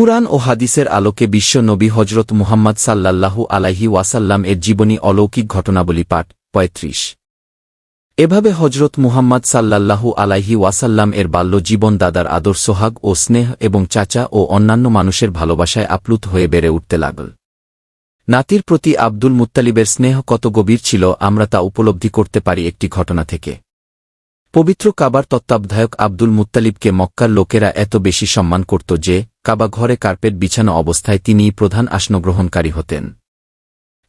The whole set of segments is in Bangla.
কুরআন ও হাদিসের আলোকে বিশ্ব নবী হজরত মুহাম্মদ সাল্লাল্লাহু আলাইহি ওয়াসাল্লাম এর জীবনী অলৌকিক ঘটনাবলী পাঠ পঁয়ত্রিশ। এভাবে হজরত মুহাম্মদ সাল্লাল্লাহু আলাইহি ওয়াসাল্লাম এর বাল্য জীবন দাদার আদর, সোহাগ ও স্নেহ এবং চাচা ও অন্যান্য মানুষের ভালোবাসায় আপ্লুত হয়ে বেড়ে উঠতে লাগল। নাতির প্রতি আব্দুল মুত্তালিবের স্নেহ কত গভীর ছিল আমরা তা উপলব্ধি করতে পারি একটি ঘটনা থেকে। পবিত্র কাবার তত্ত্বাবধায়ক আব্দুল মুত্তালিবকে মক্কার লোকেরা এত বেশি সম্মান করত যে, কাবা ঘরে কার্পেট বিছানো অবস্থায় তিনিই প্রধান আসনগ্রহণকারী হতেন।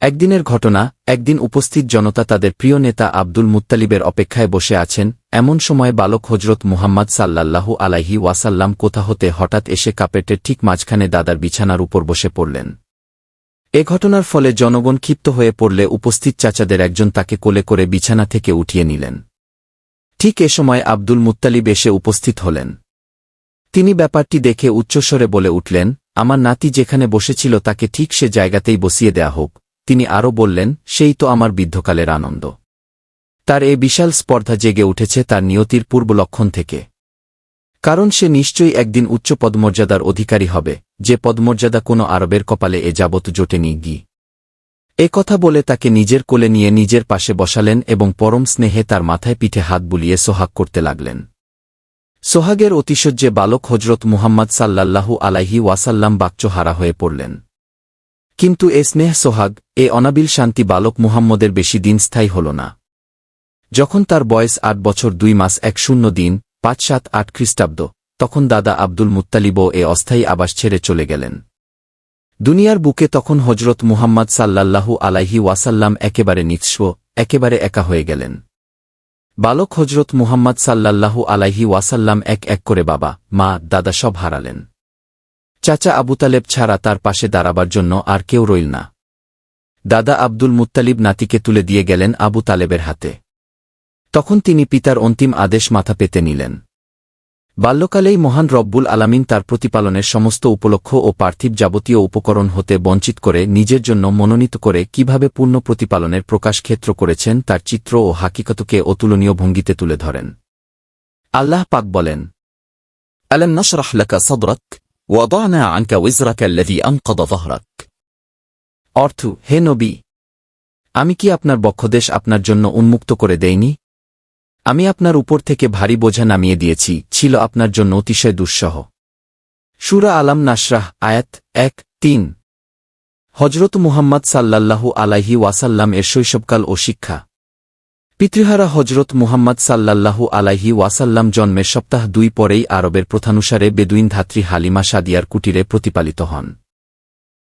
একদিনের ঘটনা, একদিন উপস্থিত জনতা তাদের প্রিয় নেতা আব্দুল মুত্তালিবের অপেক্ষায় বসে আছেন, এমন সময় বালক হজরত মুহাম্মদ সাল্লাল্লাহু আলাইহি ওয়াসাল্লাম কোথা হতে হঠাৎ এসে কাপেটের ঠিক মাঝখানে দাদার বিছানার উপর বসে পড়লেন। এ ঘটনার ফলে জনগণ ক্ষিপ্ত হয়ে পড়লে উপস্থিত চাচাদের একজন তাকে কোলে করে বিছানা থেকে উঠিয়ে নিলেন। ঠিক এ সময় আব্দুল মুত্তালিব এসে উপস্থিত হলেন। তিনি ব্যাপারটি দেখে উচ্চস্বরে বলে উঠলেন, আমার নাতি যেখানে বসেছিল তাকে ঠিক সে জায়গাতেই বসিয়ে দেয়া হোক। তিনি আরও বললেন, সেই তো আমার বৃদ্ধকালের আনন্দ। তার এ বিশাল স্পর্ধা জেগে উঠেছে তার নিয়তির পূর্ব লক্ষণ থেকে। কারণ সে নিশ্চয়ই একদিন উচ্চ পদমর্যাদার অধিকারী হবে, যে পদমর্যাদা কোনো আরবের কপালে এ যাবৎ জোটেনি গি। এ কথা বলে তাকে নিজের কোলে নিয়ে নিজের পাশে বসালেন এবং পরম স্নেহে তার মাথায় পিঠে হাত বুলিয়ে সোহাগ করতে লাগলেন। সোহাগের অতিশয্যে বালক হজরত মুহাম্মদ সাল্লাল্লাহু আলাইহি ওয়াসাল্লাম বাক্যহারা হয়ে পড়লেন। কিন্তু এ স্নেহ সোহাগ, এ অনাবিল শান্তি বালক মুহাম্মদের বেশি দিন স্থায়ী হল না। যখন তার বয়স আট বছর দুই মাস এক শূন্য দিন, পাঁচ সাত আট খ্রিস্টাব্দ, তখন দাদা আব্দুল মুত্তালিবও এ অস্থায়ী আবাস ছেড়ে চলে গেলেন। দুনিয়ার বুকে তখন হজরত মুহাম্মদ সাল্লাল্লাহু আলাইহি ওয়াসাল্লাম একেবারে নিঃস্ব, একেবারে একা হয়ে গেলেন। বালক হজরত মুহাম্মদ সাল্লাল্লাহু আলাইহি ওয়াসাল্লাম এক এক করে বাবা, মা, দাদা সব হারালেন। চাচা আবু তালেব ছাড়া তার পাশে দাঁড়াবার জন্য আর কেউ রইল না। দাদা আব্দুল মুত্তালিব নাতিকে তুলে দিয়ে গেলেন আবু তালেবের হাতে। তখন তিনি পিতার অন্তিম আদেশ মাথা পেতে নিলেন। বাল্যকালেই মহান রব্বুল আলামিন তার প্রতিপালনের সমস্ত উপলক্ষ ও পার্থিব যাবতীয় উপকরণ হতে বঞ্চিত করে নিজের জন্য মনোনীত করে কীভাবে পূর্ণ প্রতিপালনের প্রকাশ ক্ষেত্র করেছেন তার চিত্র ও হাকিকতকে অতুলনীয় ভঙ্গিতে তুলে ধরেন। আল্লাহ পাক বলেন সদরক অর্থ, হে নবী, আমি কি আপনার বক্ষদেশ আপনার জন্য উন্মুক্ত করে দেইনি? আমি আপনার উপর থেকে ভারী বোঝা নামিয়ে দিয়েছি, ছিল আপনার জন্য অতিশয় দুঃসহ। সুরা আলাম নাসরাহ আয়াত এক, তিন। হজরত মুহাম্মদ সাল্লাল্লাহু আলাইহি ওয়াসাল্লাম এর শৈশবকাল ও শিক্ষা। পিতৃহারা হজরত মুহাম্মদ সাল্লাল্লাহু আলাইহি ওয়াসাল্লাম জন্মের সপ্তাহ দুই পরেই আরবের প্রথানুসারে বেদুইন ধাত্রী হালিমা সাদিয়ার কুটিরে প্রতিপালিত হন।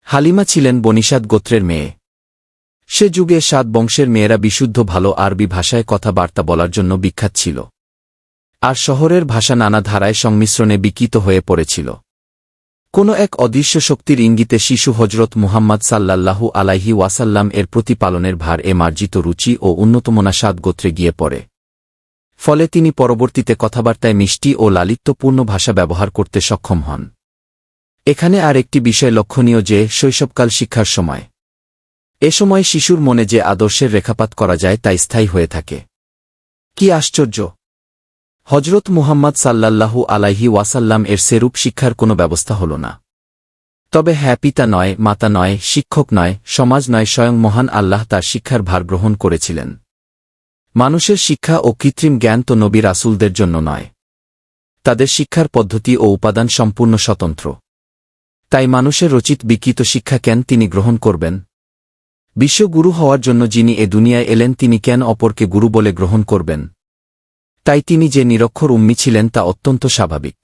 হালিমা ছিলেন বনিসাদ গোত্রের মেয়ে। সে যুগে সাত বংশের মেয়েরা বিশুদ্ধ ভালো আরবি ভাষায় কথাবার্তা বলার জন্য বিখ্যাত ছিল। আর শহরের ভাষা নানা ধারায় সংমিশ্রণে বিকৃত হয়ে পড়েছিল। কোনো এক অদৃশ্য শক্তির ইঙ্গিতে শিশু হজরত মুহাম্মদ সাল্লাল্লাহু আলাইহি ওয়াসাল্লাম এর প্রতিপালনের ভার এ মার্জিত রুচি ও উন্নতমনা সাত গোত্রে গিয়ে পড়ে। ফলে তিনি পরবর্তীতে কথাবার্তায় মিষ্টি ও লালিত্যপূর্ণ ভাষা ব্যবহার করতে সক্ষম হন। এখানে আর একটি বিষয় লক্ষণীয় যে, শৈশবকাল শিক্ষার সময়। এ সময় শিশুর মনে যে আদর্শের রেখাপাত করা যায় তা স্থায়ী হয়ে থাকে। কি আশ্চর্য! হজরত মুহাম্মদ সাল্লাল্লাহু আলাইহি ওয়াসাল্লাম এর সেরূপ শিক্ষার কোনো ব্যবস্থা হল না। তবে হ্যাঁ পিতা নয়, মাতা নয়, শিক্ষক নয়, সমাজ নয়, স্বয়ং মহান আল্লাহ তার শিক্ষার ভার গ্রহণ করেছিলেন। মানুষের শিক্ষা ও কৃত্রিম জ্ঞান তো নবী রাসুলদের জন্য নয়। তাদের শিক্ষার পদ্ধতি ও উপাদান সম্পূর্ণ স্বতন্ত্র। তাই মানুষের রচিত বিকৃত শিক্ষা কেন তিনি গ্রহণ করবেন? বিশ্বগুরু হওয়ার জন্য যিনি এ দুনিয়ায় এলেন, তিনি কেন অপরকে গুরু বলে গ্রহণ করবেন? তাই তিনি যে নিরক্ষর উম্মি ছিলেন, তা অত্যন্ত স্বাভাবিক।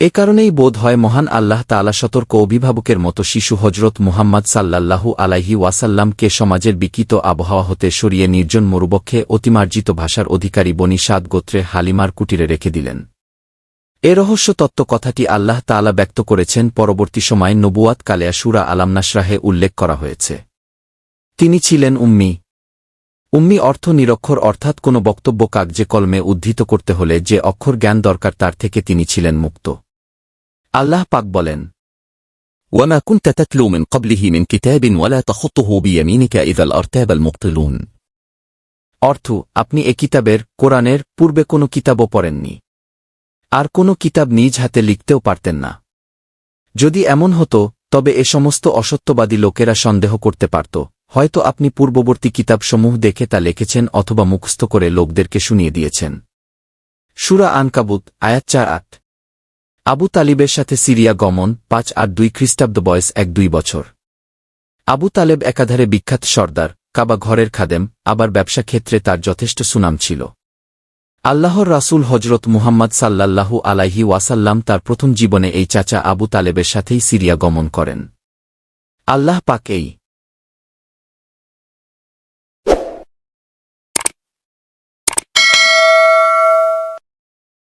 এ কারণেই বোধ হয় মহান আল্লাহ তালা সতর্ক অভিভাবকের মতো শিশু হজরত মুহাম্মদ সাল্লাল্লাহু আলাইহি ওয়াসাল্লামকে সমাজের বিকৃত আবহাওয়া হতে সরিয়ে নির্জন মরুবক্ষে অতিমার্জিত ভাষার অধিকারী বনি সাদ গোত্রে হালিমার কুটিরে রেখে দিলেন। এ রহস্য তত্ত্ব কথাটি আল্লাহ তালা ব্যক্ত করেছেন, পরবর্তী সময় নবুয়াত কালেয়া সুরা আলাম নাসরাহে উল্লেখ করা হয়েছে। তিনি ছিলেন উম্মি উম্মি অর্থ নিরক্ষর অর্থাৎ কোনো বক্তব্য কাগজে কলমে উদ্ধৃত করতে হলে যে অক্ষর জ্ঞান দরকার তার থেকে তিনি ছিলেন মুক্ত আল্লাহ পাক বলেন وما كنت تتلو من قبله من كتاب ولا تخطه بيمينك إذا الأرتاب المبطلون অর্থ আপনি এ কিতাবের কোরআনের পূর্বে কোনো কিতাবও পড়েননি আর কোনো কিতাব নিজ হাতে লিখতেও পারতেন না যদি এমন হতো তবে এ সমস্ত অসত্যবাদী লোকেরা সন্দেহ করতে পারত হয়তো আপনি পূর্ববর্তী কিতাবসমূহ দেখে তা লিখেছেন অথবা মুখস্থ করে লোকদেরকে শুনিয়ে দিয়েছেন। সুরা আনকাবুত, আয়াত চার আট। আবু তালিবের সাথে সিরিয়া গমন, পাঁচ আট দুই খ্রিস্টাব্দ বয়স এক দুই বছর। আবু তালেব একাধারে বিখ্যাত সর্দার, কাবা ঘরের খাদেম, আবার ব্যবসা ক্ষেত্রে তার যথেষ্ট সুনাম ছিল। আল্লাহর রাসূল হজরত মুহাম্মদ সাল্লাল্লাহু আলাইহি ওয়াসাল্লাম তার প্রথম জীবনে এই চাচা আবু তালেবের সাথেই সিরিয়া গমন করেন। আল্লাহ পাক এই